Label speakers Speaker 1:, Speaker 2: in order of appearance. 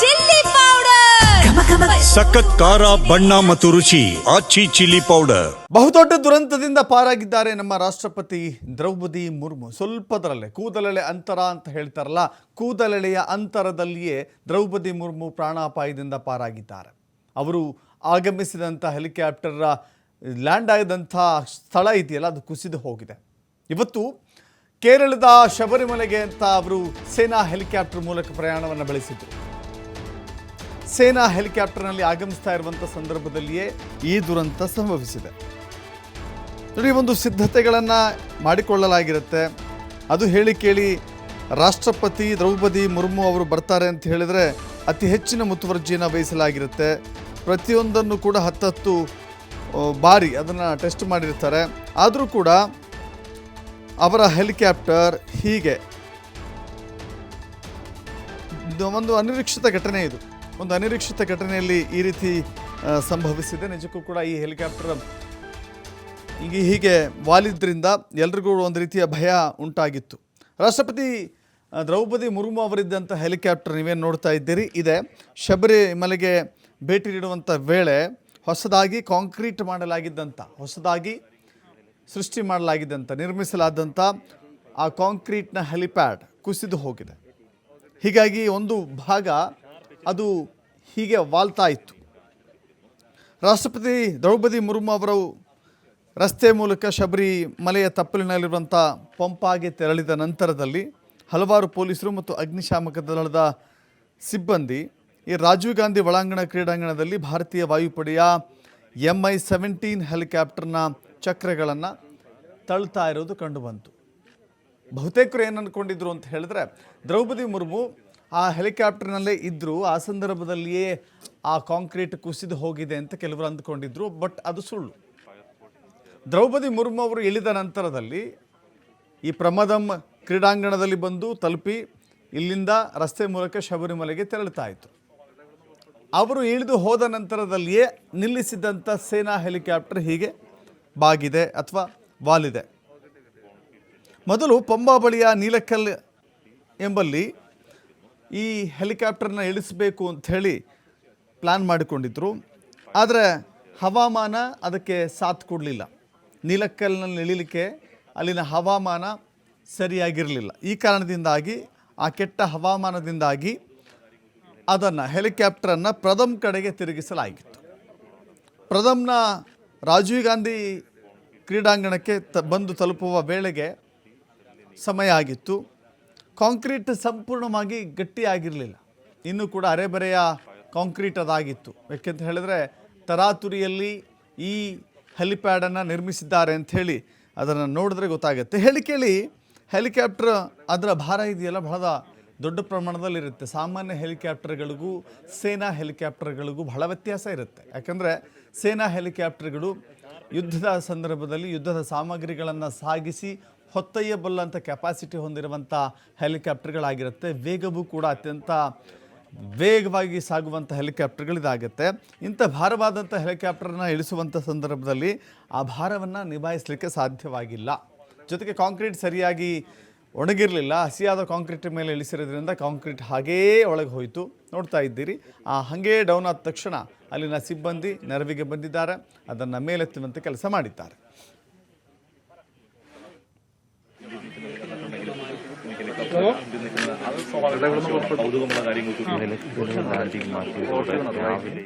Speaker 1: Chilli powder.
Speaker 2: ಸಖತ್ ಖಾರ ಬಣ್ಣ ಮತ್ತು ರುಚಿ ಆಚಿ ಚಿಲ್ಲಿ ಪೌಡರ್.
Speaker 3: ಬಹುದೊಡ್ಡ ದುರಂತದಿಂದ ಪಾರಾಗಿದ್ದಾರೆ ನಮ್ಮ ರಾಷ್ಟ್ರಪತಿ ದ್ರೌಪದಿ ಮುರ್ಮು. ಸ್ವಲ್ಪದರಲ್ಲೇ ಕೂದಲೆಳೆ ಅಂತರ ಅಂತ ಹೇಳ್ತಾರಲ್ಲ ಕೂದಲೆಳೆಯ ಅಂತರದಲ್ಲಿಯೇ ದ್ರೌಪದಿ ಮುರ್ಮು ಪ್ರಾಣಾಪಾಯದಿಂದ ಪಾರಾಗಿದ್ದಾರೆ. ಅವರು ಆಗಮಿಸಿದಂಥ ಹೆಲಿಕಾಪ್ಟರ್ ಲ್ಯಾಂಡ್ ಆಗಿದಂಥ ಸ್ಥಳ ಇದೆಯಲ್ಲ ಅದು ಕುಸಿದು ಹೋಗಿದೆ. ಇವತ್ತು ಕೇರಳದ ಶಬರಿಮಲೆಗೆ ಅಂತ ಅವರು ಸೇನಾ ಹೆಲಿಕಾಪ್ಟರ್ ಮೂಲಕ ಪ್ರಯಾಣವನ್ನು ಬೆಳೆಸಿದ್ರು. ಸೇನಾ ಹೆಲಿಕಾಪ್ಟರ್ನಲ್ಲಿ ಆಗಮಿಸ್ತಾ ಇರುವಂಥ ಸಂದರ್ಭದಲ್ಲಿಯೇ ಈ ದುರಂತ ಸಂಭವಿಸಿದೆ. ನೋಡಿ ಒಂದು ಸಿದ್ಧತೆಗಳನ್ನು ಮಾಡಿಕೊಳ್ಳಲಾಗಿರುತ್ತೆ. ಅದು ಹೇಳಿ ಕೇಳಿ ರಾಷ್ಟ್ರಪತಿ ದ್ರೌಪದಿ ಮುರ್ಮು ಅವರು ಬರ್ತಾರೆ ಅಂತ ಹೇಳಿದರೆ ಅತಿ ಹೆಚ್ಚಿನ ಮುತುವರ್ಜಿಯನ್ನು ವಹಿಸಲಾಗಿರುತ್ತೆ. ಪ್ರತಿಯೊಂದನ್ನು ಕೂಡ ಹತ್ತತ್ತು ಬಾರಿ ಅದನ್ನು ಟೆಸ್ಟ್ ಮಾಡಿರ್ತಾರೆ. ಆದರೂ ಕೂಡ ಅವರ ಹೆಲಿಕಾಪ್ಟರ್ ಹೀಗೆ. ಒಂದು ಅನಿರೀಕ್ಷಿತ ಘಟನೆ ಇದು. ಒಂದು ಅನಿರೀಕ್ಷಿತ ಘಟನೆಯಲ್ಲಿ ಈ ರೀತಿ ಸಂಭವಿಸಿದೆ. ನಿಜಕ್ಕೂ ಕೂಡ ಈ ಹೆಲಿಕಾಪ್ಟರ್ ಈಗ ಹೀಗೆ ವಾಲಿದ್ರಿಂದ ಎಲ್ರಿಗೂ ಒಂದು ರೀತಿಯ ಭಯ ಉಂಟಾಗಿತ್ತು. ರಾಷ್ಟ್ರಪತಿ ದ್ರೌಪದಿ ಮುರ್ಮು ಅವರಿದ್ದಂಥ ಹೆಲಿಕಾಪ್ಟರ್ ನೀವೇನು ನೋಡ್ತಾ ಇದ್ದೀರಿ? ಇದೆ. ಶಬರಿಮಲೆಗೆ ಭೇಟಿ ನೀಡುವಂಥ ವೇಳೆ ಹೊಸದಾಗಿ ಕಾಂಕ್ರೀಟ್ ಮಾಡಲಾಗಿದ್ದಂಥ, ಹೊಸದಾಗಿ ಸೃಷ್ಟಿ ಮಾಡಲಾಗಿದ್ದಂಥ, ನಿರ್ಮಿಸಲಾದಂಥ ಆ ಕಾಂಕ್ರೀಟ್ನ ಹೆಲಿಪ್ಯಾಡ್ ಕುಸಿದು ಹೋಗಿದೆ. ಹೀಗಾಗಿ ಒಂದು ಭಾಗ ಅದು ಹೀಗೆ ವಾಲ್ತಾ ಇತ್ತು. ರಾಷ್ಟ್ರಪತಿ ದ್ರೌಪದಿ ಮುರ್ಮು ಅವರು ರಸ್ತೆ ಮೂಲಕ ಶಬರಿ ಮಲೆಯ ತಪ್ಪಲಿನಲ್ಲಿರುವಂಥ ಪಂಪಾಗೆ ತೆರಳಿದ ನಂತರದಲ್ಲಿ ಹಲವಾರು ಪೊಲೀಸರು ಮತ್ತು ಅಗ್ನಿಶಾಮಕ ದಳದ ಸಿಬ್ಬಂದಿ ಈ ರಾಜೀವ್ ಗಾಂಧಿ ಒಳಾಂಗಣ ಕ್ರೀಡಾಂಗಣದಲ್ಲಿ ಭಾರತೀಯ ವಾಯುಪಡೆಯ ಎಂ ಐ ಸೆವೆಂಟೀನ್ ಹೆಲಿಕಾಪ್ಟರ್ನ ಚಕ್ರಗಳನ್ನು ತಳ್ತಾ ಇರೋದು ಕಂಡುಬಂತು ಬಹುತೇಕರು ಏನು ಅಂದ್ಕೊಂಡಿದ್ರು ಅಂತ ಹೇಳಿದ್ರೆ ದ್ರೌಪದಿ ಮುರ್ಮು ಆ ಹೆಲಿಕಾಪ್ಟರ್ನಲ್ಲೇ ಇದ್ದರು ಆ ಸಂದರ್ಭದಲ್ಲಿಯೇ ಆ ಕಾಂಕ್ರೀಟ್ ಕುಸಿದು ಹೋಗಿದೆ ಅಂತ ಕೆಲವರು ಅಂದುಕೊಂಡಿದ್ರು, ಬಟ್ ಅದು ಸುಳ್ಳು. ದ್ರೌಪದಿ ಮುರ್ಮು ಅವರು ಇಳಿದ ನಂತರದಲ್ಲಿ ಈ ಪ್ರಮದಂ ಕ್ರೀಡಾಂಗಣದಲ್ಲಿ ಬಂದು ತಲುಪಿ ಇಲ್ಲಿಂದ ರಸ್ತೆ ಮೂಲಕ ಶಬರಿಮಲೆಗೆ ತೆರಳುತ್ತಾ ಇತ್ತು. ಅವರು ಇಳಿದು ಹೋದ ನಂತರದಲ್ಲಿಯೇ ನಿಲ್ಲಿಸಿದಂಥ ಸೇನಾ ಹೆಲಿಕಾಪ್ಟರ್ ಹೀಗೆ ಬಾಗಿದೆ ಅಥವಾ ವಾಲಿದೆ. ಮೊದಲು ಪಂಬಾ ಬಳಿಯ ನೀಲಕಲ್ ಎಂಬಲ್ಲಿ ಈ ಹೆಲಿಕಾಪ್ಟರ್ನ ಇಳಿಸಬೇಕು ಹೇಳಿ ಪ್ಲ್ಯಾನ್ ಮಾಡಿಕೊಂಡಿದ್ರು. ಆದರೆ ಹವಾಮಾನ ಅದಕ್ಕೆ ಸಾಥ್ ಕೊಡಲಿಲ್ಲ. ನೀಲಕ್ಕಲ್ನಲ್ಲಿ ಇಳಿಲಿಕ್ಕೆ ಅಲ್ಲಿನ ಹವಾಮಾನ ಸರಿಯಾಗಿರಲಿಲ್ಲ. ಈ ಕಾರಣದಿಂದಾಗಿ, ಆ ಕೆಟ್ಟ ಹವಾಮಾನದಿಂದಾಗಿ ಅದನ್ನು ಹೆಲಿಕಾಪ್ಟರನ್ನು ಪ್ರಥಮ್ ಕಡೆಗೆ ತಿರುಗಿಸಲಾಗಿತ್ತು. ಪ್ರಥಮ್ನ ರಾಜೀವ್ ಗಾಂಧಿ ಕ್ರೀಡಾಂಗಣಕ್ಕೆ ತ, ಬಂದು ತಲುಪುವ ವೇಳೆಗೆ ಸಮಯ ಆಗಿತ್ತು. ಕಾಂಕ್ರೀಟ್ ಸಂಪೂರ್ಣವಾಗಿ ಗಟ್ಟಿಯಾಗಿರಲಿಲ್ಲ. ಇನ್ನೂ ಕೂಡ ಅರೆಬರೆಯ ಕಾಂಕ್ರೀಟ್ ಅದಾಗಿತ್ತು. ಯಾಕೆಂತ ಹೇಳಿದ್ರೆ ತರಾತುರಿಯಲ್ಲಿ ಈ ಹೆಲಿಪ್ಯಾಡನ್ನು ನಿರ್ಮಿಸಿದ್ದಾರೆ ಅಂಥೇಳಿ ಅದನ್ನು ನೋಡಿದ್ರೆ ಗೊತ್ತಾಗುತ್ತೆ. ಹೇಳಿ ಕೇಳಿ ಹೆಲಿಕಾಪ್ಟರ್ ಅದರ ಭಾರ ಇದೆಯಲ್ಲ? ಬಹಳ ದೊಡ್ಡ ಪ್ರಮಾಣದಲ್ಲಿರುತ್ತೆ. ಸಾಮಾನ್ಯ ಹೆಲಿಕಾಪ್ಟರ್ಗಳಿಗೂ ಸೇನಾ ಹೆಲಿಕಾಪ್ಟರ್ಗಳಿಗೂ ಬಹಳ ವ್ಯತ್ಯಾಸ ಇರುತ್ತೆ. ಯಾಕಂದರೆ ಸೇನಾ ಹೆಲಿಕಾಪ್ಟರ್ಗಳು ಯುದ್ಧದ ಸಂದರ್ಭದಲ್ಲಿ ಯುದ್ಧದ ಸಾಮಗ್ರಿಗಳನ್ನು ಸಾಗಿಸಿ ಹೊತ್ತೊಯ್ಯಬಲ್ಲಂಥ ಕೆಪಾಸಿಟಿ ಹೊಂದಿರುವಂಥ ಹೆಲಿಕಾಪ್ಟರ್ಗಳಾಗಿರುತ್ತೆ ವೇಗವೂ ಕೂಡ ಅತ್ಯಂತ ವೇಗವಾಗಿ ಸಾಗುವಂಥ ಹೆಲಿಕಾಪ್ಟರ್ಗಳಿದಾಗುತ್ತೆ ಇಂಥ ಭಾರವಾದಂಥ ಹೆಲಿಕಾಪ್ಟರ್ನ ಇಳಿಸುವಂಥ ಸಂದರ್ಭದಲ್ಲಿ ಆ ಭಾರವನ್ನು ನಿಭಾಯಿಸಲಿಕ್ಕೆ ಸಾಧ್ಯವಾಗಿಲ್ಲ. ಜೊತೆಗೆ ಕಾಂಕ್ರೀಟ್ ಸರಿಯಾಗಿ ಒಣಗಿರಲಿಲ್ಲ. ಹಸಿಯಾದ ಕಾಂಕ್ರೀಟ್ ಮೇಲೆ ಇಳಿಸಿರೋದ್ರಿಂದ ಕಾಂಕ್ರೀಟ್ ಹಾಗೇ ಒಳಗೆ ಹೋಯಿತು. ನೋಡ್ತಾ ಇದ್ದೀರಿ. ಆ, ಹಾಗೇ ಡೌನ್ ಆದ ತಕ್ಷಣ ಅಲ್ಲಿನ ಸಿಬ್ಬಂದಿ ನೆರವಿಗೆ ಬಂದಿದ್ದಾರೆ. ಅದನ್ನು ಮೇಲೆತ್ತುವಂತೆ ಕೆಲಸ ಮಾಡಿದ್ದಾರೆ.
Speaker 4: നിൽക്കുന്ന കൗതുകമുള്ള കാര്യങ്ങൾക്ക് രാവിലെ.